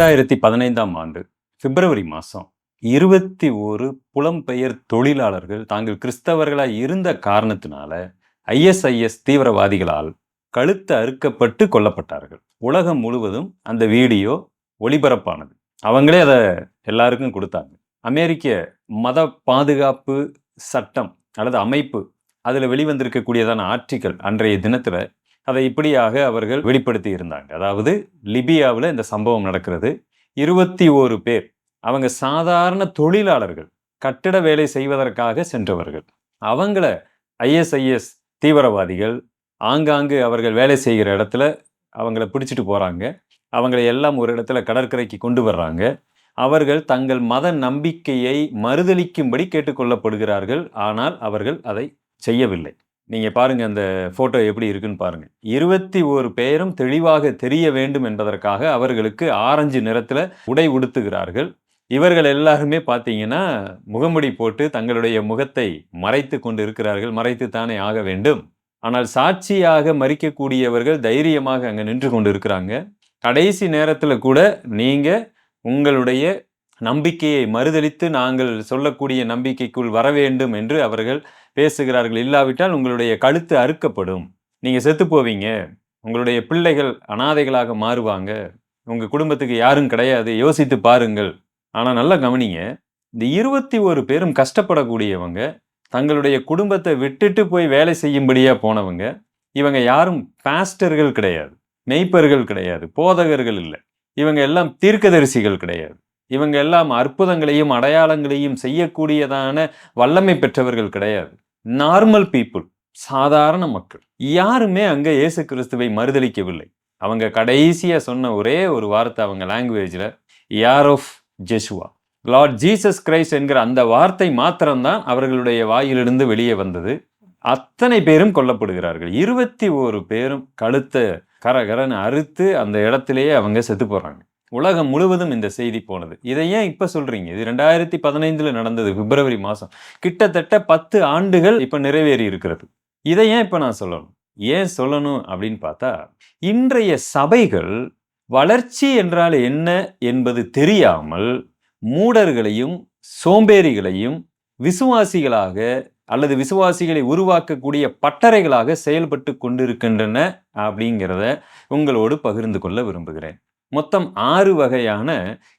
இரண்டாயிரத்தி பதினைந்தாம் ஆண்டு பிப்ரவரி மாதம் இருபத்தி ஒரு புலம்பெயர் தொழிலாளர்கள் தாங்கள் கிறிஸ்தவர்களாய் இருந்த காரணத்தினால ஐஎஸ்ஐஎஸ் தீவிரவாதிகளால் கழுத்து அறுக்கப்பட்டு கொல்லப்பட்டார்கள். உலகம் முழுவதும் அந்த வீடியோ ஒளிபரப்பானது. அவங்களே அதை எல்லாருக்கும் கொடுத்தாங்க. அமெரிக்க மத பாதுகாப்பு சட்டம் அல்லது அமைப்பு அதில் வெளிவந்திருக்கக்கூடியதான ஆர்டிக்கல் அன்றைய தினத்தில் அதை இப்படியாக அவர்கள் வெளிப்படுத்தி இருந்தாங்க அதாவது லிபியாவில் இந்த சம்பவம் நடக்கிறது. இருபத்தி ஓரு பேர் அவங்க சாதாரண தொழிலாளர்கள் கட்டிட வேலை செய்வதற்காக சென்றவர்கள். அவங்கள ஐஎஸ்ஐஎஸ் தீவிரவாதிகள் ஆங்காங்கு அவர்கள் வேலை செய்கிற இடத்துல அவங்கள பிடிச்சிட்டு போகிறாங்க அவங்களை எல்லாம் ஒரு இடத்துல கடற்கரைக்கு கொண்டு வர்றாங்க. அவர்கள் தங்கள் மத நம்பிக்கையை மறுதளிக்கும்படி கேட்டுக்கொள்ளப்படுகிறார்கள். ஆனால் அவர்கள் அதை செய்யவில்லை. நீங்கள் பாருங்கள் அந்த ஃபோட்டோ எப்படி இருக்குன்னு பாருங்கள் இருபத்தி ஒரு பேரும் தெளிவாக தெரிய வேண்டும் என்பதற்காக அவர்களுக்கு ஆரஞ்சு நிறத்தில் உடை உடுத்துகிறார்கள். இவர்கள் எல்லாருமே பார்த்தீங்கன்னா முகமுடி போட்டு தங்களுடைய முகத்தை மறைத்து கொண்டு இருக்கிறார்கள் மறைத்து தானே ஆக வேண்டும். ஆனால் சாட்சியாக மறிக்கக்கூடியவர்கள் தைரியமாக அங்கே நின்று கொண்டு இருக்கிறாங்க கடைசி நேரத்தில் கூட நீங்கள் உங்களுடைய நம்பிக்கையை மறுதளித்து நாங்கள் சொல்லக்கூடிய நம்பிக்கைக்குள் வர வேண்டும் என்று அவர்கள் பேசுகிறார்கள். இல்லாவிட்டால் உங்களுடைய கழுத்து அறுக்கப்படும். நீங்கள் செத்து போவீங்க. உங்களுடைய பிள்ளைகள் அனாதைகளாக மாறுவாங்க. உங்கள் குடும்பத்துக்கு யாரும் கிடையாது. யோசித்து பாருங்கள். ஆனால் நல்லா கவனிங்க. இந்த இருபத்தி ஒரு பேரும் கஷ்டப்படக்கூடியவங்க தங்களுடைய குடும்பத்தை விட்டுட்டு போய் வேலை செய்யும்படியாக போனவங்க இவங்க யாரும் பாஸ்டர்கள் கிடையாது. மெய்ப்பர்கள் கிடையாது. போதகர்கள் இல்லை. இவங்க எல்லாம் தீர்க்கதரிசிகள் கிடையாது. இவங்க எல்லாம் அற்புதங்களையும் அடையாளங்களையும் செய்யக்கூடியதான வல்லமை பெற்றவர்கள் கிடையாது. நார்மல் பீப்புள் சாதாரண மக்கள். யாருமே அங்கே இயேசு கிறிஸ்துவை மறுதளிக்கவில்லை. அவங்க கடைசியாக சொன்ன ஒரே ஒரு வார்த்தை அவங்க லாங்குவேஜில் யார் of Jeshua Lord Jesus Christ என்கிற அந்த வார்த்தை மாத்திரம்தான் அவர்களுடைய வாயிலிருந்து வெளியே வந்தது. அத்தனை பேரும் கொல்லப்படுகிறார்கள். இருபத்தி ஒரு பேரும் கழுத்தை கரகரன்னு அறுத்து அந்த இடத்திலேயே அவங்க செத்து போகிறாங்க உலகம் முழுவதும் இந்த செய்தி போனது. இதை ஏன் இப்போ சொல்கிறீங்க இது ரெண்டாயிரத்தி பதினைந்தில் நடந்தது பிப்ரவரி மாதம் கிட்டத்தட்ட பத்து ஆண்டுகள் இப்போ நிறைவேறி இருக்கிறது. இதை ஏன் இப்போ நான் சொல்லணும்? ஏன் சொல்லணும் அப்படின்னு பார்த்தா இன்றைய சபைகள் வளர்ச்சி என்றால் என்ன என்பது தெரியாமல் மூடர்களையும் சோம்பேறிகளையும் விசுவாசிகளாக அல்லது விசுவாசிகளை உருவாக்கக்கூடிய பட்டறைகளாக செயல்பட்டு கொண்டிருக்கின்றன அப்படிங்கிறத உங்களோடு பகிர்ந்து கொள்ள விரும்புகிறேன். மொத்தம் ஆறு வகையான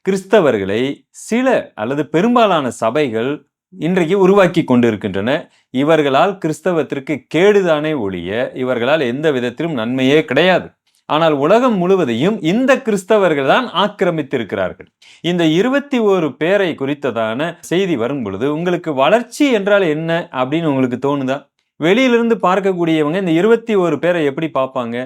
கிறிஸ்தவர்களை சில அல்லது பெரும்பாலான சபைகள் இன்றைக்கு உருவாக்கி கொண்டிருக்கின்றன. இவர்களால் கிறிஸ்தவத்திற்கு கேடுதானே ஒழிய இவர்களால் எந்த விதத்திலும் நன்மையே கிடையாது. ஆனால் உலகம் முழுவதையும் இந்த கிறிஸ்தவர்கள் தான் ஆக்கிரமித்திருக்கிறார்கள். இந்த இருபத்தி ஓரு பேரை குறித்ததான செய்தி வரும் பொழுது உங்களுக்கு வளர்ச்சி என்றால் என்ன அப்படின்னு உங்களுக்கு தோணுதா? வெளியிலிருந்து பார்க்கக்கூடியவங்க இந்த இருபத்தி ஓரு பேரை எப்படி பார்ப்பாங்க?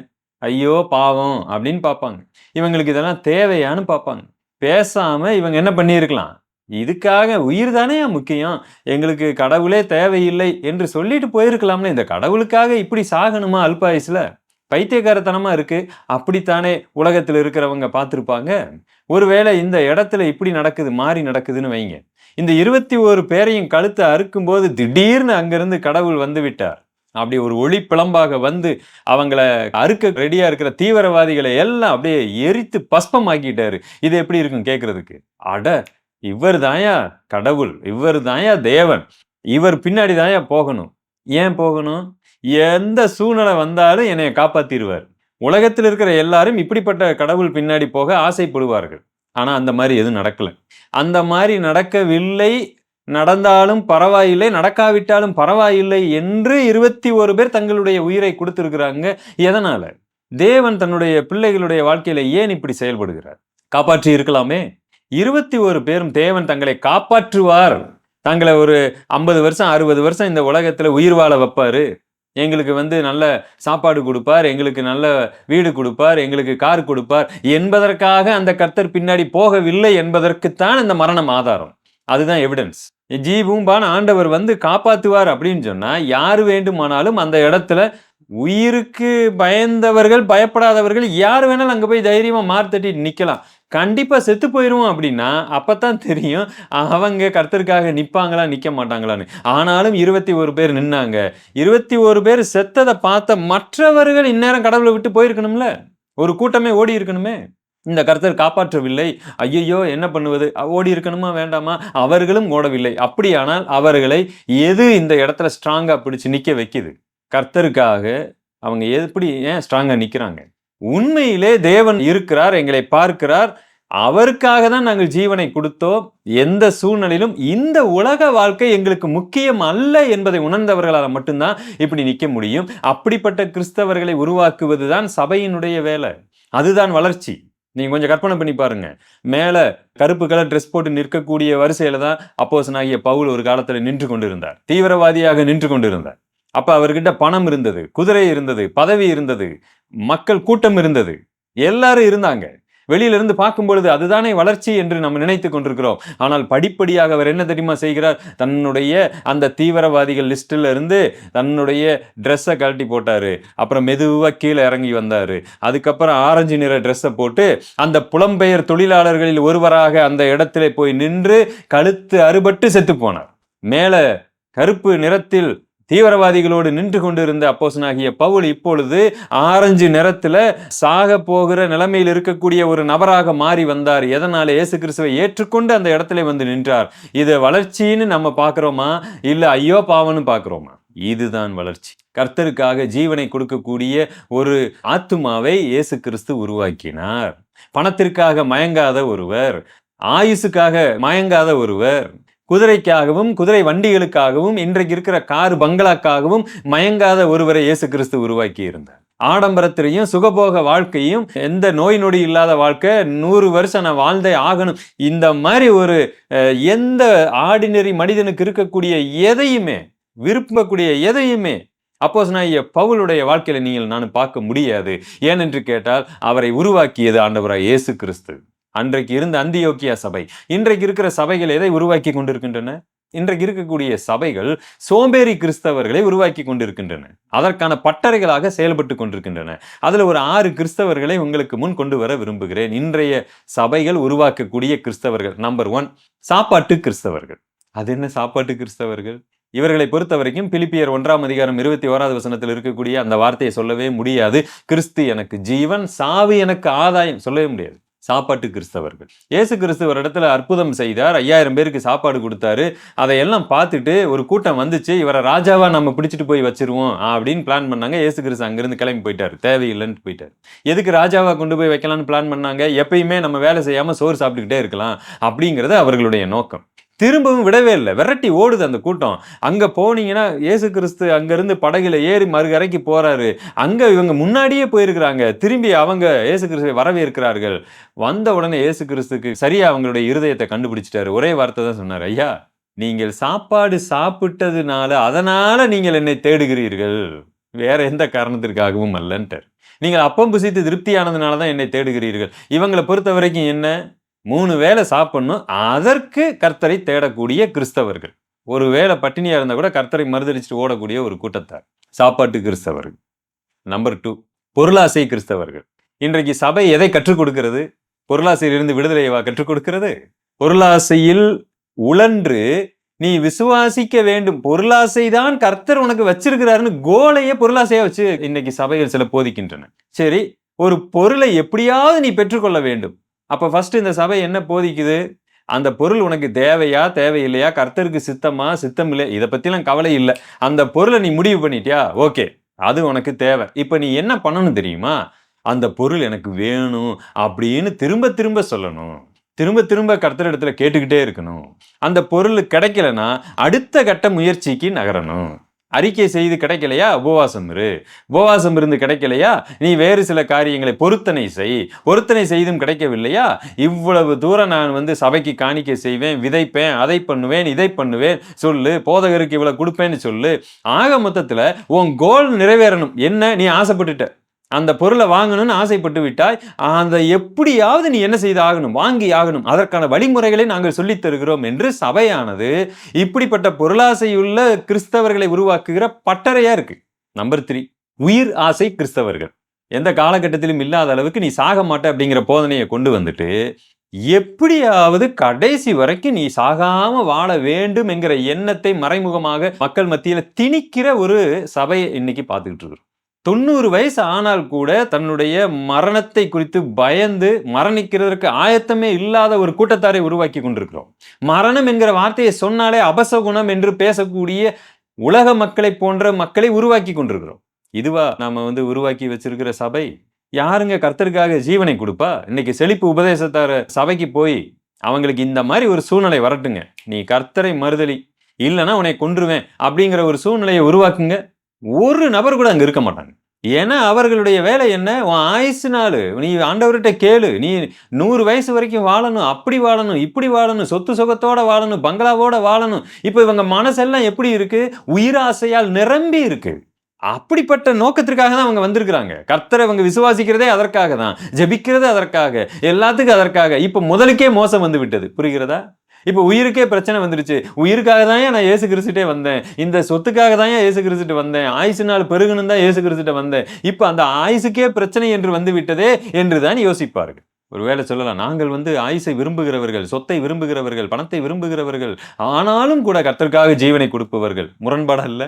ஐயோ பாவம் அப்படின்னு பார்ப்பாங்க. இவங்களுக்கு இதெல்லாம் தேவையான்னு பார்ப்பாங்க. பேசாமல் இவங்க என்ன பண்ணியிருக்கலாம்? இதுக்காக உயிர் தானே முக்கியம். எங்களுக்கு கடவுளே தேவையில்லை என்று சொல்லிட்டு போயிருக்கலாம்ல. இந்த கடவுளுக்காக இப்படி சாகணுமா அல்பாயுஸில்? பைத்தியக்காரத்தனமாக இருக்குது அப்படித்தானே உலகத்தில் இருக்கிறவங்க பார்த்துருப்பாங்க. ஒருவேளை இந்த இடத்துல இப்படி நடக்குது மாறி நடக்குதுன்னு வைங்க. இந்த இருபத்தி ஒரு பேரையும் கழுத்தை அறுக்கும்போது திடீர்னு அங்கேருந்து கடவுள் வந்து விட்டார். அப்படி ஒரு ஒளி பிளம்பாக வந்து அவங்கள அறுக்க ரெடியாக இருக்கிற தீவிரவாதிகளை எல்லாம் அப்படியே எரித்து பஸ்பமாக்கிட்டாரு. இது எப்படி இருக்கும் கேட்கறதுக்கு அட இவர் தாயா கடவுள் இவர் தாயா தேவன் இவர் பின்னாடி தாயா போகணும். ஏன் போகணும்? எந்த சூழ்நிலை வந்தாலும் என்னை காப்பாத்திடுவார். உலகத்தில் இருக்கிற எல்லாரும் இப்படிப்பட்ட கடவுள் பின்னாடி போக ஆசைப்படுவார்கள். ஆனால் அந்த மாதிரி எதுவும் நடக்கலை. அந்த மாதிரி நடக்கவில்லை நடந்தாலும் பரவாயில்லை நடக்காவிட்டாலும் பரவாயில்லை என்று இருபத்தி ஒரு பேர் தங்களுடைய உயிரை கொடுத்திருக்கிறாங்க. எதனால? தேவன் தன்னுடைய பிள்ளைகளுடைய வாழ்க்கையில ஏன் இப்படி செயல்படுகிறார்? காப்பாற்றி இருக்கலாமே. இருபத்தி ஒரு பேரும் தேவன் தங்களை காப்பாற்றுவார். தங்களை ஒரு ஐம்பது வருஷம் அறுபது வருஷம் இந்த உலகத்துல உயிர் வாழ வைப்பாரு. எங்களுக்கு வந்து நல்ல சாப்பாடு கொடுப்பார் எங்களுக்கு நல்ல வீடு கொடுப்பார் எங்களுக்கு கார் கொடுப்பார். என்பதற்காக அந்த கர்த்தர் பின்னாடி போகவில்லை என்பதற்குத்தான் இந்த மரணம் ஆதாரம். அதுதான் எவிடன்ஸ் ஜீபூம்பான் ஆண்டவர் வந்து காப்பாற்றுவார் அப்படின்னு சொன்னால் யார் வேண்டுமானாலும் அந்த இடத்துல உயிருக்கு பயந்தவர்கள் பயப்படாதவர்கள் யார் வேணாலும் அங்கே போய் தைரியமாக மார்த்தட்டிட்டு நிற்கலாம் கண்டிப்பாக செத்து போயிடுவோம் அப்படின்னா அப்பதான் தெரியும் அவங்க கர்த்தருக்காக நிற்பாங்களா நிற்க மாட்டாங்களான்னு. ஆனாலும் இருபத்தி ஒரு பேர் நின்னாங்க. இருபத்தி ஒரு பேர் செத்ததை பார்த்த மற்றவர்கள் இந்நேரம் கடவுளை விட்டு போயிருக்கணும்ல? ஒரு கூட்டமே ஓடி இருக்கணுமே? இந்த கர்த்தர் காப்பாற்றவில்லை. ஐயையோ என்ன பண்ணுவது? ஓடி இருக்கணுமா வேண்டாமா? அவர்களும் ஓடவில்லை. அப்படியானால் அவர்களை எது இந்த இடத்துல ஸ்ட்ராங்காக பிடிச்சு நிற்க வைக்குது? கர்த்தருக்காக அவங்க எப்படி ஏன் ஸ்ட்ராங்காக நிற்கிறாங்க உண்மையிலே தேவன் இருக்கிறார் எங்களை பார்க்கிறார். அவருக்காக தான் நாங்கள் ஜீவனை கொடுத்தோம். எந்த சூழ்நிலையிலும் இந்த உலக வாழ்க்கை எங்களுக்கு முக்கியம் அல்ல என்பதை உணர்ந்தவர்களால் மட்டும்தான் இப்படி நிற்க முடியும். அப்படிப்பட்ட கிறிஸ்தவர்களை உருவாக்குவது தான் சபையினுடைய வேலை. அதுதான் வளர்ச்சி. நீங்கள் கொஞ்சம் கற்பனை பண்ணி பாருங்க. மேலே கருப்பு கலர் ட்ரெஸ் போட்டு நிற்கக்கூடிய வரிசையில் தான் அப்போசனாகிய பவுல் ஒரு காலத்தில் நின்று கொண்டிருந்தார். தீவிரவாதியாக நின்று கொண்டிருந்தார். அப்போ அவர்கிட்ட பணம் இருந்தது குதிரை இருந்தது பதவி இருந்தது மக்கள் கூட்டம் இருந்தது. எல்லாரும் இருந்தாங்க. வெளியில இருந்து பார்க்கும் பொழுது அதுதானே வளர்ச்சி என்று நம்ம நினைத்து கொண்டிருக்கிறோம். ஆனால் படிப்படியாக அவர் என்ன தெரியுமா செய்கிறார்? தன்னுடைய அந்த தீவிரவாதிகள் லிஸ்டில் இருந்து தன்னுடைய ட்ரெஸ்ஸை கழட்டி போட்டார். அப்புறம் மெதுவாக கீழே இறங்கி வந்தார். அதுக்கப்புறம் ஆரஞ்சு நிற ட்ரெஸ்ஸை போட்டு அந்த புலம்பெயர் தொழிலாளர்களில் ஒருவராக அந்த இடத்துல போய் நின்று கழுத்து அறுபட்டு செத்து போனார். மேலே கருப்பு நிறத்தில் தீவிரவாதிகளோடு நின்று கொண்டிருந்த அப்போசனாகிய பவுல் இப்பொழுது ஆரஞ்சு நிறத்தில் சாக போகிற நிலைமையில் இருக்கக்கூடிய ஒரு நபராக மாறி வந்தார். எதனால்? இயேசு கிறிஸ்துவை ஏற்றுக்கொண்டு அந்த இடத்துல வந்து நின்றார். இது வளர்ச்சின்னு நம்ம பார்க்குறோமா? இல்லை ஐயோ பாவன்னு பார்க்குறோமா? இதுதான் வளர்ச்சி. கர்த்தருக்காக ஜீவனை கொடுக்கக்கூடிய ஒரு ஆத்துமாவை இயேசு கிறிஸ்து உருவாக்கினார். பணத்திற்காக மயங்காத ஒருவர் ஆயுசுக்காக மயங்காத ஒருவர் குதிரைக்காகவும் குதிரை வண்டிகளுக்காகவும் இன்றைக்கு இருக்கிற கார் பங்களாக்காகவும் மயங்காத ஒருவரை இயேசு கிறிஸ்து உருவாக்கி இருந்தார் ஆடம்பரத்திலையும் சுகபோக வாழ்க்கையும் எந்த நோய் நொடி இல்லாத வாழ்க்கை நூறு வருஷம் நான் வாழ்ந்தே ஆகணும். இந்த மாதிரி ஒரு எந்த ஆர்டினரி மனிதனுக்கு இருக்கக்கூடிய எதையுமே விரும்பக்கூடிய எதையுமே அப்போஸ் நான் பவுலுடைய வாழ்க்கையில நீங்கள் நான் பார்க்க முடியாது. ஏனென்று கேட்டால் அவரை உருவாக்கியது ஆண்டவராய் இயேசு கிறிஸ்து. அன்றைக்கு இருந்த அந்தியோக்கியா சபை. இன்றைக்கு இருக்கிற சபைகள் எதை உருவாக்கி கொண்டிருக்கின்றன? இன்றைக்கு இருக்கக்கூடிய சபைகள் சோம்பேறி கிறிஸ்தவர்களை உருவாக்கி கொண்டிருக்கின்றன. அதற்கான பட்டறைகளாக செயல்பட்டு கொண்டிருக்கின்றன. அதில் ஒரு ஆறு கிறிஸ்தவர்களை உங்களுக்கு முன் கொண்டு வர விரும்புகிறேன். இன்றைய சபைகள் உருவாக்கக்கூடிய கிறிஸ்தவர்கள் நம்பர் ஒன் சாப்பாட்டு கிறிஸ்தவர்கள். அது என்ன சாப்பாட்டு கிறிஸ்தவர்கள்? இவர்களை பொறுத்த வரைக்கும் பிலிப்பியர் ஒன்றாம் அதிகாரம் இருபத்தி ஓராவது வசனத்தில் இருக்கக்கூடிய அந்த வார்த்தையை சொல்லவே முடியாது. கிறிஸ்து எனக்கு ஜீவன் சாவு எனக்கு ஆதாயம். சொல்லவே முடியாது. சாப்பாட்டு கிறிஸ்தவர்கள். இயேசு கிறிஸ்து ஒரு இடத்துல அற்புதம் செய்தார். ஐயாயிரம் பேருக்கு சாப்பாடு கொடுத்தாரு. அதையெல்லாம் பார்த்துட்டு ஒரு கூட்டம் வந்துச்சு. இவரை ராஜாவா நம்ம பிடிச்சிட்டு போய் வச்சிருவோம் அப்படின்னு பிளான் பண்ணாங்க. இயேசு கிறிஸ்து அங்கிருந்து கிளம்பி போயிட்டாரு. தேவையில்லைன்னு போயிட்டார். எதுக்கு ராஜாவா கொண்டு போய் வைக்கலாம்னு பிளான் பண்ணாங்க? எப்பயுமே நம்ம வேலை செய்யாம சோறு சாப்பிட்டுக்கிட்டே இருக்கலாம். அப்படிங்கிறது அவர்களுடைய நோக்கம். திரும்பவும் விடவே இல்லை. விரட்டி ஓடுது அந்த கூட்டம். அங்கே போனீங்கன்னா இயேசு கிறிஸ்து அங்கேருந்து படகுல ஏறி மறுகரைக்கு போகிறாரு அங்கே இவங்க முன்னாடியே போயிருக்கிறாங்க. திரும்பி அவங்க இயேசு கிறிஸ்துவை வரவேற்கிறார்கள். வந்த உடனே இயேசு கிறிஸ்துக்கு சரியாக அவங்களுடைய இருதயத்தை கண்டுபிடிச்சிட்டாரு. ஒரே வார்த்தை தான் சொன்னார். ஐயா நீங்கள் சாப்பாடு சாப்பிட்டதுனால அதனால் நீங்கள் என்னை தேடுகிறீர்கள். வேற எந்த காரணத்திற்காகவும் அல்லன்ட்டார். நீங்கள் அப்பம் புசித்து திருப்தியானதுனால தான் என்னை தேடுகிறீர்கள். இவங்களை பொறுத்த வரைக்கும் என்ன? மூணு வேளை சாப்பிடணும். அதற்கு கர்த்தரை தேடக்கூடிய கிறிஸ்தவர்கள். ஒரு வேளை பட்டினியாக இருந்தால் கூட கர்த்தரை மறுதளிச்சுட்டு ஓடக்கூடிய ஒரு கூட்டத்தார். சாப்பாட்டு கிறிஸ்தவர்கள். நம்பர் டூ பொருளாசை கிறிஸ்தவர்கள். இன்றைக்கு சபை எதை கற்றுக் கொடுக்கிறது? பொருளாசையிலிருந்து விடுதலையவா கற்றுக் கொடுக்கிறது? பொருளாசையில் உழன்று நீ விசுவாசிக்க வேண்டும். பொருளாசை தான் கர்த்தர் உனக்கு வச்சிருக்கிறாருன்னு கோலையே பொருளாசையா வச்சு இன்னைக்கு சபைகள் சில போதிக்கின்றன சரி ஒரு பொருளை எப்படியாவது நீ பெற்றுக்கொள்ள வேண்டும். அப்போ ஃபஸ்ட்டு இந்த சபை என்ன போதிக்குது? அந்த பொருள் உனக்கு தேவையா தேவையில்லையா? கர்த்தருக்கு சித்தமா சித்தம் இல்லை இதை பற்றிலாம் கவலை இல்லை. அந்த பொருளை நீ முடிவு பண்ணிட்டியா? ஓகே அது உனக்கு தேவை. இப்போ நீ என்ன பண்ணணும் தெரியுமா? அந்த பொருள் எனக்கு வேணும் அப்படின்னு திரும்ப திரும்ப சொல்லணும். திரும்ப திரும்ப கர்த்தர் இடத்துல கேட்டுக்கிட்டே இருக்கணும். அந்த பொருள் கிடைக்கலனா அடுத்த கட்ட முயற்சிக்கு நகரணும். அறிக்கை செய்து கிடைக்கலையா? உபவாசம் இரு. உபவாசம் இருந்து கிடைக்கலையா? நீ வேறு சில காரியங்களை பொருத்தனை செய். பொருத்தனை செய்தும் கிடைக்கவில்லையா? இவ்வளவு தூரம் நான் வந்து சபைக்கு காணிக்கை செய்வேன் விதைப்பேன் அதை பண்ணுவேன் இதை பண்ணுவேன். சொல்லு போதகருக்கு இவ்வளவு கொடுப்பேன்னு சொல்லு. ஆக மொத்தத்தில் உன் கோல் நிறைவேறணும். என்ன? நீ ஆசைப்பட்டுட்ட. அந்த பொருளை வாங்கணும்னு ஆசைப்பட்டு விட்டாய் அந்த எப்படியாவது நீ என்ன செய்து ஆகணும் வாங்கி ஆகணும் அதற்கான வழிமுறைகளை நாங்கள் சொல்லித் தருகிறோம் என்று சபையானது இப்படிப்பட்ட பொருளாசையுள்ள கிறிஸ்தவர்களை உருவாக்குகிற பட்டறையா இருக்கு. நம்பர் த்ரீ உயிர் ஆசை கிறிஸ்தவர்கள். எந்த காலகட்டத்திலும் இல்லாத அளவுக்கு நீ சாக மாட்ட அப்படிங்கிற போதனையை கொண்டு வந்துட்டு எப்படியாவது கடைசி வரைக்கும் நீ சாகாம வாழ வேண்டும் என்கிற எண்ணத்தை மறைமுகமாக மக்கள் மத்தியில் திணிக்கிற ஒரு சபையை இன்னைக்கு பார்த்துக்கிட்டு இருக்கிறோம். தொண்ணூறு வயசு ஆனால் கூட தன்னுடைய மரணத்தை குறித்து பயந்து மரணிக்கிறதற்கு ஆயத்தமே இல்லாத ஒரு கூட்டத்தாரை உருவாக்கி கொண்டிருக்கிறோம். மரணம் என்கிற வார்த்தையை சொன்னாலே அபசகுணம் என்று பேசக்கூடிய உலக மக்களை போன்ற மக்களை உருவாக்கி கொண்டிருக்கிறோம். இதுவா நாம வந்து உருவாக்கி வச்சிருக்கிற சபை? யாருங்க கர்த்தருக்காக ஜீவனை கொடுப்பா? இன்னைக்கு செழிப்பு உபதேசத்தார சபைக்கு போய் அவங்களுக்கு இந்த மாதிரி ஒரு சூழ்நிலை வரட்டுங்க. நீ கர்த்தரை மறுதலி இல்லைன்னா உன்னை கொன்றுவேன் அப்படிங்கிற ஒரு சூழ்நிலையை உருவாக்குங்க. ஒரு நபர் கூட அங்கே இருக்க மாட்டாங்க. ஏன்னா அவர்களுடைய வேலை என்ன? உன் ஆயுசு நாள் நீ ஆண்டவர்கிட்ட கேளு. நீ நூறு வயசு வரைக்கும் வாழணும் அப்படி வாழணும் இப்படி வாழணும் சொத்து சுகத்தோட வாழணும் பங்களாவோட வாழணும். இப்போ இவங்க மனசெல்லாம் எப்படி இருக்கு? உயிராசையால் நிரம்பி இருக்கு. அப்படிப்பட்ட நோக்கத்திற்காக தான் அவங்க வந்திருக்கிறாங்க. கர்த்தரை அவங்க விசுவாசிக்கிறதே அதற்காக தான். ஜெபிக்கிறதே அதற்காக. எல்லாத்துக்கும் அதற்காக. இப்போ முதலுக்கே மோசம் வந்து விட்டது. புரிகிறதா? இப்போ உயிருக்கே பிரச்சனை வந்துருச்சு. உயிருக்காக தான் நான் ஏசு கிறிஸ்துட்டே வந்தேன். இந்த சொத்துக்காக தான் ஏசு கிறிஸ்துட்டு வந்தேன். ஆயுசு நாள் பெருகணும் தான் ஏசு கிறிஸ்துட்ட வந்தேன். இப்போ அந்த ஆயுசுக்கே பிரச்சனை என்று வந்து விட்டதே என்று தான் யோசிப்பார்கள். ஒருவேளை சொல்லலாம் நாங்கள் வந்து ஆயுசை விரும்புகிறவர்கள் சொத்தை விரும்புகிறவர்கள் பணத்தை விரும்புகிறவர்கள் ஆனாலும் கூட கத்தருக்காக ஜீவனை கொடுப்பவர்கள். முரண்பாடு அல்ல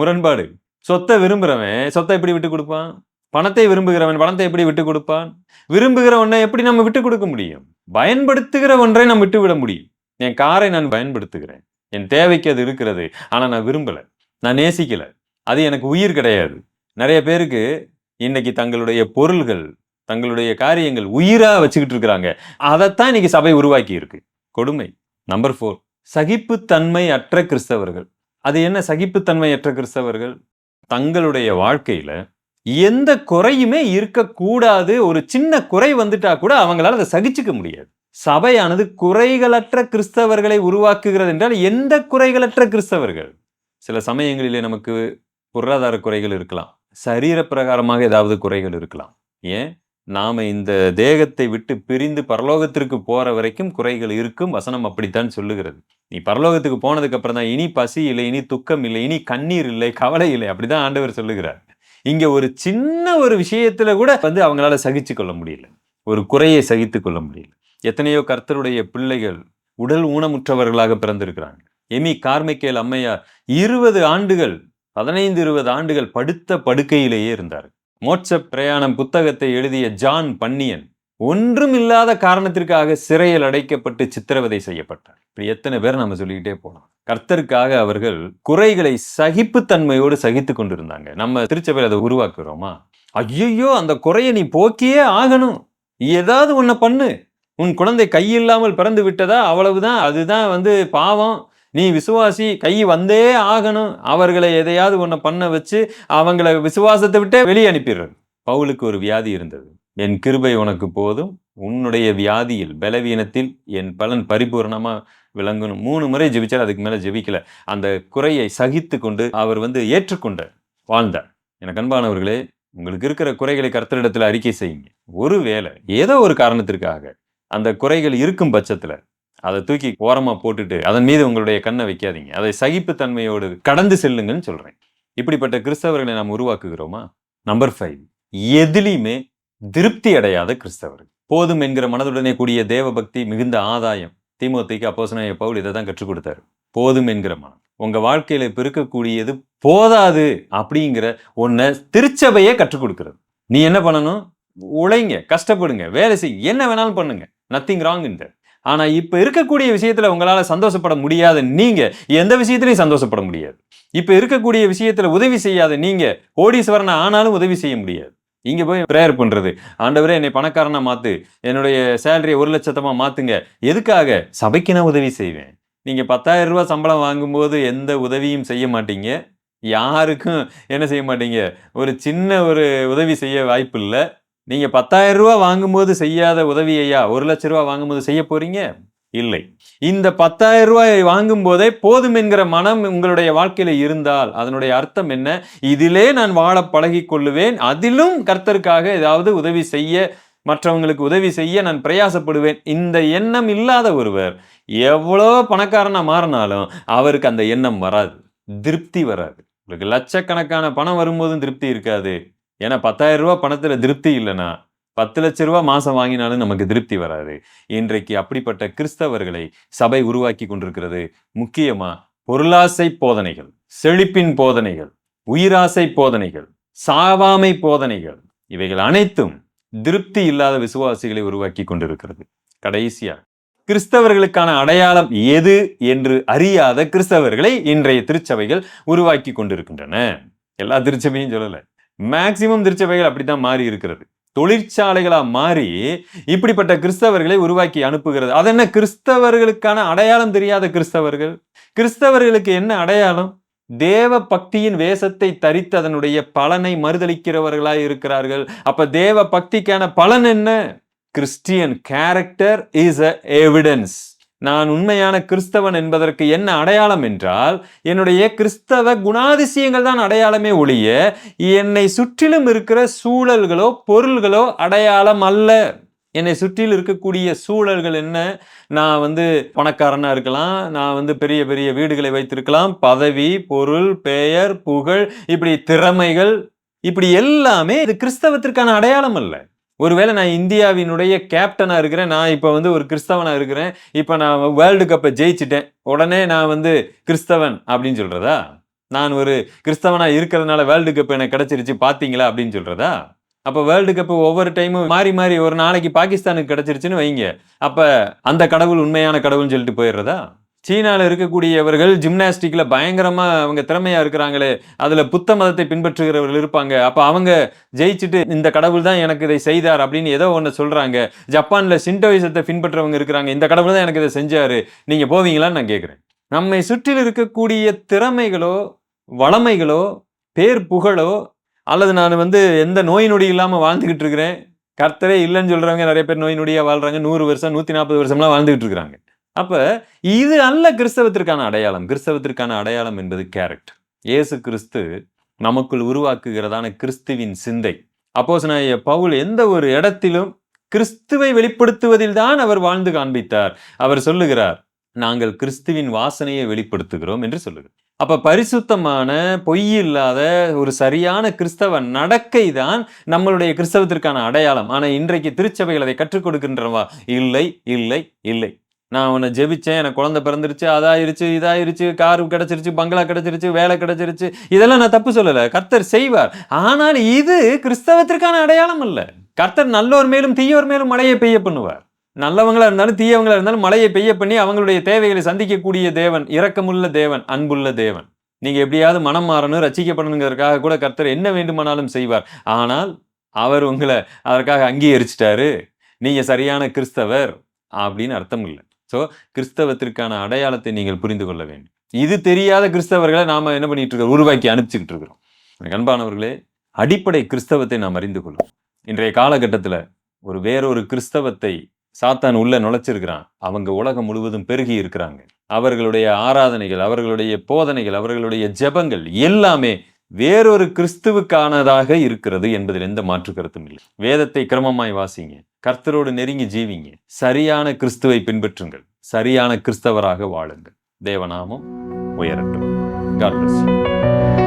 முரண்பாடு. சொத்தை விரும்புகிறவன் சொத்தை எப்படி விட்டு கொடுப்பான்? பணத்தை விரும்புகிறவன் பணத்தை எப்படி விட்டு கொடுப்பான்? விரும்புகிறவனை எப்படி நம்ம விட்டு கொடுக்க முடியும்? பயன்படுத்துகிற ஒன்றை நான் விட்டு விட முடியும். என் காரை நான் பயன்படுத்துகிறேன். என் தேவைக்கு அது இருக்கிறது. ஆனால் நான் விரும்பலை. நான் நேசிக்கலை. அது எனக்கு உயிர் கிடையாது. நிறைய பேருக்கு இன்னைக்கு தங்களுடைய பொருள்கள் தங்களுடைய காரியங்கள் உயிராக வச்சுக்கிட்டு இருக்கிறாங்க. அதைத்தான் இன்னைக்கு சபை உருவாக்கி இருக்கு. கொடுமை. நம்பர் ஃபோர் சகிப்புத்தன்மை அற்ற கிறிஸ்தவர்கள். அது என்ன சகிப்புத்தன்மை அற்ற கிறிஸ்தவர்கள்? தங்களுடைய வாழ்க்கையில எந்த குறையுமே இருக்கக்கூடாது. ஒரு சின்ன குறை வந்துட்டா கூட அவங்களால அதை சகிச்சுக்க முடியாது. சபையானது குறைகளற்ற கிறிஸ்தவர்களை உருவாக்குகிறது என்றால் எந்த குறைகளற்ற கிறிஸ்தவர்கள்? சில சமயங்களிலே நமக்கு பொருளாதார குறைகள் இருக்கலாம். சரீர பிரகாரமாக ஏதாவது குறைகள் இருக்கலாம். ஏன்? நாம இந்த தேகத்தை விட்டு பிரிந்து பரலோகத்திற்கு போற வரைக்கும் குறைகள் இருக்கும். வசனம் அப்படித்தான் சொல்லுகிறது. நீ பரலோகத்துக்கு போனதுக்கு அப்புறம் தான் இனி பசி இல்லை இனி துக்கம் இல்லை இனி கண்ணீர் இல்லை கவலை இல்லை. அப்படிதான் ஆண்டவர் சொல்லுகிறார். இங்கே ஒரு சின்ன ஒரு விஷயத்தில் கூட வந்து அவங்களால சகித்து கொள்ள முடியல. ஒரு குறையை சகித்து கொள்ள முடியல. எத்தனையோ கர்த்தருடைய பிள்ளைகள் உடல் ஊனமுற்றவர்களாக பிறந்திருக்கிறாங்க. எமி கார்மிக்கேல் அம்மையார் இருபது ஆண்டுகள் பதினைந்து இருபது ஆண்டுகள் படுத்த படுக்கையிலேயே இருந்தார். மோட்ச பிரயாணம் புத்தகத்தை எழுதிய ஜான் பன்னியன் ஒன்றும் இல்லாத காரணத்திற்காக சிறையில் அடைக்கப்பட்டு சித்திரவதை செய்யப்பட்டார். இப்படி எத்தனை பேர் நம்ம சொல்லிக்கிட்டே போனோம் கர்த்தருக்காக அவர்கள் குறைகளை சகிப்புத்தன்மையோடு சகித்து கொண்டிருந்தாங்க. நம்ம திருச்சபையில் அதை உருவாக்குறோமா? ஐயோ அந்த குறையை நீ போக்கியே ஆகணும். ஏதாவது ஒன்றை பண்ணு. உன் குழந்தை கையில்லாமல் பிறந்து விட்டதா? அவ்வளவுதான். அதுதான் வந்து பாவம். நீ விசுவாசி கை வந்தே ஆகணும். அவர்களை எதையாவது ஒன்று பண்ண வச்சு அவங்கள விசுவாசத்தை விட்டே வெளியே அனுப்பிடுறது. பவுலுக்கு ஒரு வியாதி இருந்தது. என் கிருபை உனக்கு போதும். உன்னுடைய வியாதியில் பலவீனத்தில் என் பலன் பரிபூர்ணமாக விளங்கணும். மூணு முறை ஜெபிச்சார் அதுக்கு மேலே ஜெபிக்கல. அந்த குறையை சகித்து கொண்டு அவர் வந்து ஏற்றுக்கொண்ட வாழ்ந்தார். எனக்கு அன்பானவர்களே உங்களுக்கு இருக்கிற குறைகளை கர்த்தரிடத்தில் அறிக்கை செய்யுங்க. ஒருவேளை ஏதோ ஒரு காரணத்திற்காக அந்த குறைகள் இருக்கும் பட்சத்தில் அதை தூக்கி ஓரமாக போட்டுட்டு அதன் மீது உங்களுடைய கண்ணை வைக்காதீங்க. அதை சகிப்புத்தன்மையோடு கடந்து செல்லுங்கன்னு சொல்கிறேன் இப்படிப்பட்ட கிறிஸ்தவர்களை நாம் உருவாக்குகிறோமா? நம்பர் ஃபைவ் எதிலையுமே திருப்தி அடையாத கிறிஸ்தவர்கள் போதும் என்கிற மனதுடனே கூடிய தேவபக்தி மிகுந்த ஆதாயம். தீமோத்திக்கு அப்போசனாய பவுல் இதை தான் கற்றுக் கொடுத்தாரு. போதும் என்கிற மனம். உங்க வாழ்க்கையில பெருக்கக்கூடியது இருக்கக்கூடியது போதாது அப்படிங்கிற ஒன்ன திருச்சபையே கற்றுக் கொடுக்கிறது. நீ என்ன பண்ணணும்? உழைங்க கஷ்டப்படுங்க வேலை செய்ய என்ன வேணாலும் பண்ணுங்க. நத்திங் ராங் இந்த ஆனா இப்ப இருக்கக்கூடிய விஷயத்துல உங்களால சந்தோஷப்பட முடியாத நீங்க எந்த விஷயத்திலையும் சந்தோஷப்பட முடியாது. இப்ப இருக்கக்கூடிய விஷயத்துல உதவி செய்யாத நீங்க கோடீஸ்வரனை ஆனாலும் உதவி செய்ய முடியாது. இங்கே போய் ப்ரேயர் பண்ணுறது ஆண்டவரே என்னை பணக்காரனாக மாற்று என்னுடைய சேலரியை ஒரு லட்சத்தமாக மாற்றுங்க எதுக்காக? சபைக்கு நான் உதவி செய்வேன். நீங்கள் பத்தாயிரம் ரூபா சம்பளம் வாங்கும்போது எந்த உதவியும் செய்ய மாட்டீங்க. யாருக்கும் என்ன செய்ய மாட்டீங்க? ஒரு சின்ன ஒரு உதவி செய்ய வாய்ப்பு இல்லை. நீங்கள் பத்தாயிரம் ரூபா வாங்கும்போது செய்யாத உதவி ஐயா ஒரு லட்ச ரூபா வாங்கும்போது செய்ய போகிறீங்க இல்லை. இந்த பத்தாயிரம் ரூபாய் வாங்கும் போதே போதும் என்கிற மனம் உங்களுடைய வாழ்க்கையில இருந்தால் அதனுடைய அர்த்தம் என்ன? இதிலே நான் வாழ பழகி கொள்ளுவேன். அதிலும் கர்த்தருக்காக ஏதாவது உதவி செய்ய மற்றவங்களுக்கு உதவி செய்ய நான் பிரயாசப்படுவேன். இந்த எண்ணம் இல்லாத ஒருவர் எவ்வளோ பணக்காரனா மாறினாலும் அவருக்கு அந்த எண்ணம் வராது. திருப்தி வராது. உங்களுக்கு லட்சக்கணக்கான பணம் வரும்போதும் திருப்தி இருக்காது. ஏன்னா பத்தாயிரம் ரூபா பணத்துல திருப்தி இல்லைன்னா பத்து லட்ச ரூபா மாசம் வாங்கினாலும் நமக்கு திருப்தி வராது. இன்றைக்கு அப்படிப்பட்ட கிறிஸ்தவர்களை சபை உருவாக்கி கொண்டிருக்கிறது. முக்கியமா பொருளாசை போதனைகள் செழிப்பின் போதனைகள் உயிராசை போதனைகள் சாவாமை போதனைகள் இவைகள் அனைத்தும் திருப்தி இல்லாத விசுவாசிகளை உருவாக்கி கொண்டிருக்கிறது. கடைசியா கிறிஸ்தவர்களுக்கான அடையாளம் எது என்று அறியாத கிறிஸ்தவர்களை இன்றைய திருச்சபைகள் உருவாக்கி கொண்டிருக்கின்றன. எல்லா திருச்சபையும் சொல்லலை. மேக்சிமம் திருச்சபைகள் அப்படித்தான் மாறி இருக்கிறது. தொழிற்சாலைகளாக மாறி இப்படிப்பட்ட கிறிஸ்தவர்களை உருவாக்கி அனுப்புகிறது. அது என்ன கிறிஸ்தவர்களுக்கான அடையாளம் தெரியாத கிறிஸ்தவர்கள்? கிறிஸ்தவர்களுக்கு என்ன அடையாளம்? தேவ பக்தியின் வேஷத்தை தரித்து அதனுடைய பலனை மறுதளிக்கிறவர்களாய் இருக்கிறார்கள். அப்ப தேவ பக்திக்கான பலன் என்ன? Christian character is a evidence நான் உண்மையான கிறிஸ்தவன் என்பதற்கு என்ன அடையாளம் என்றால் என்னுடைய கிறிஸ்தவ குணாதிசயங்கள் தான் அடையாளமே ஒழிய என்னை சுற்றிலும் இருக்கிற சூழல்களோ பொருள்களோ அடையாளம் அல்ல. என்னை சுற்றில் இருக்கக்கூடிய சூழல்கள் என்ன? நான் வந்து பணக்காரனா இருக்கலாம் நான் வந்து பெரிய பெரிய வீடுகளை வைத்திருக்கலாம் பதவி பொருள் பெயர் புகழ் இப்படி திறமைகள் இப்படி எல்லாமே இது கிறிஸ்தவத்திற்கான அடையாளம் அல்ல. ஒருவேளை நான் இந்தியாவினுடைய கேப்டனாக இருக்கிறேன் நான் இப்போ வந்து ஒரு கிறிஸ்தவனாக இருக்கிறேன் இப்போ நான் வேர்ல்டு கப்பை ஜெயிச்சிட்டேன் உடனே நான் வந்து கிறிஸ்தவன் அப்படின்னு சொல்கிறதா நான் ஒரு கிறிஸ்தவனாக இருக்கிறதுனால வேர்ல்டு கப் எனக்கு கிடச்சிருச்சு பார்த்தீங்களா அப்படின்னு சொல்கிறதா அப்போ வேர்ல்டு கப்பு ஒவ்வொரு டைமும் மாறி மாறி ஒரு நாளைக்கு பாகிஸ்தானுக்கு கிடச்சிருச்சுன்னு வைங்க. அப்போ அந்த கடவுள் உண்மையான கடவுள்னு சொல்லிட்டு போயிடுறதா? சீனாவில் இருக்கக்கூடியவர்கள் ஜிம்னாஸ்டிக்கில் பயங்கரமாக அவங்க திறமையாக இருக்கிறாங்களே அதில் புத்த மதத்தை பின்பற்றுகிறவர்கள் இருப்பாங்க. அப்போ அவங்க ஜெயிச்சுட்டு இந்த கடவுள் தான் எனக்கு இதை செய்தார் அப்படின்னு ஏதோ ஒன்று சொல்கிறாங்க ஜப்பானில் சிண்டோயிசத்தை பின்பற்றவங்க இருக்கிறாங்க. இந்த கடவுள் தான் எனக்கு இதை செஞ்சார். நீங்கள் போவீங்களான்னு நான் கேட்குறேன் நம்மை சுற்றில் இருக்கக்கூடிய திறமைகளோ வளமைகளோ பேர் புகழோ அல்லது நான் வந்து எந்த நோய் நொடி இல்லாமல் வாழ்ந்துக்கிட்டு இருக்கிறேன் கர்த்தரே இல்லைன்னு சொல்கிறவங்க நிறைய பேர் நோய் நொடியா வாழ்றாங்க. நூறு வருஷம் நூற்றி நாற்பது வருஷம்லாம் வாழ்ந்துக்கிட்டு இருக்கிறாங்க. அப்போ இது அல்ல கிறிஸ்தவத்திற்கான அடையாளம். கிறிஸ்தவத்திற்கான அடையாளம் என்பது கேரக்டர் இயேசு கிறிஸ்து நமக்குள் உருவாக்குகிறதான கிறிஸ்துவின் சிந்தை. அப்போஸ் பவுல் எந்த ஒரு இடத்திலும் கிறிஸ்துவை வெளிப்படுத்துவதில் தான் அவர் வாழ்ந்து காண்பித்தார். அவர் சொல்லுகிறார் நாங்கள் கிறிஸ்துவின் வாசனையை வெளிப்படுத்துகிறோம் என்று சொல்லுகிறார் அப்ப பரிசுத்தமான பொய் இல்லாத ஒரு சரியான கிறிஸ்தவ நடக்கை தான் நம்மளுடைய கிறிஸ்தவத்திற்கான அடையாளம். ஆனா இன்றைக்கு திருச்சபைகள் அதை கற்றுக் கொடுக்கின்றவா இல்லை இல்லை இல்லை. நான் உன்னை ஜெபிச்சேன் எனக்கு குழந்தை பிறந்துருச்சு அதாயிருச்சு இதாயிருச்சு காரு கிடச்சிருச்சு பங்களா கிடச்சிருச்சு வேலை கிடைச்சிருச்சு. இதெல்லாம் நான் தப்பு சொல்லலை. கர்த்தர் செய்வார். ஆனால் இது கிறிஸ்தவத்திற்கான அடையாளம் அல்ல. கர்த்தர் நல்லோர் மேலும் தீயோர் மேலும் மழையை பெய்ய பண்ணுவார். நல்லவங்களாக இருந்தாலும் தீயவங்களாக இருந்தாலும் மழையை பெய்ய பண்ணி அவங்களுடைய தேவைகளை சந்திக்கக்கூடிய தேவன் இரக்கமுள்ள தேவன் அன்புள்ள தேவன். நீங்கள் எப்படியாவது மனம் மாறணும் ரசிக்கப்படணுங்கிறதுக்காக கூட கர்த்தர் என்ன வேண்டுமானாலும் செய்வார். ஆனால் அவர் உங்களை அதற்காக அங்கீகரிச்சிட்டாரு. நீங்கள் சரியான கிறிஸ்தவர் அப்படின்னு அர்த்தம் இல்லை. ஸோ கிறிஸ்தவத்திற்கான அடையாளத்தை நீங்கள் புரிந்து கொள்ள வேண்டும். இது தெரியாத கிறிஸ்தவர்களை நாம் என்ன பண்ணிட்டு இருக்கோம்? உருவாக்கி அனுப்பிச்சுக்கிட்டு இருக்கிறோம். எனக்கு அன்பானவர்களே அடிப்படை கிறிஸ்தவத்தை நாம் அறிந்து கொள்ளும். இன்றைய காலகட்டத்தில் ஒரு வேறொரு கிறிஸ்தவத்தை சாத்தான் உள்ள நுழைச்சிருக்கிறான். அவங்க உலகம் முழுவதும் பெருகி இருக்கிறாங்க. அவர்களுடைய ஆராதனைகள் அவர்களுடைய போதனைகள் அவர்களுடைய ஜெபங்கள் எல்லாமே வேறொரு கிறிஸ்துவுக்கானதாக இருக்கிறது என்பதில் எந்த மாற்று கருத்தும் இல்லை. வேதத்தை கிரமமாய் வாசிங்க. கர்த்தரோடு நெருங்கி ஜீவிங்க. சரியான கிறிஸ்துவை பின்பற்றுங்கள். சரியான கிறிஸ்தவராக வாழுங்கள். தேவநாமம் உயரட்டும். God bless you.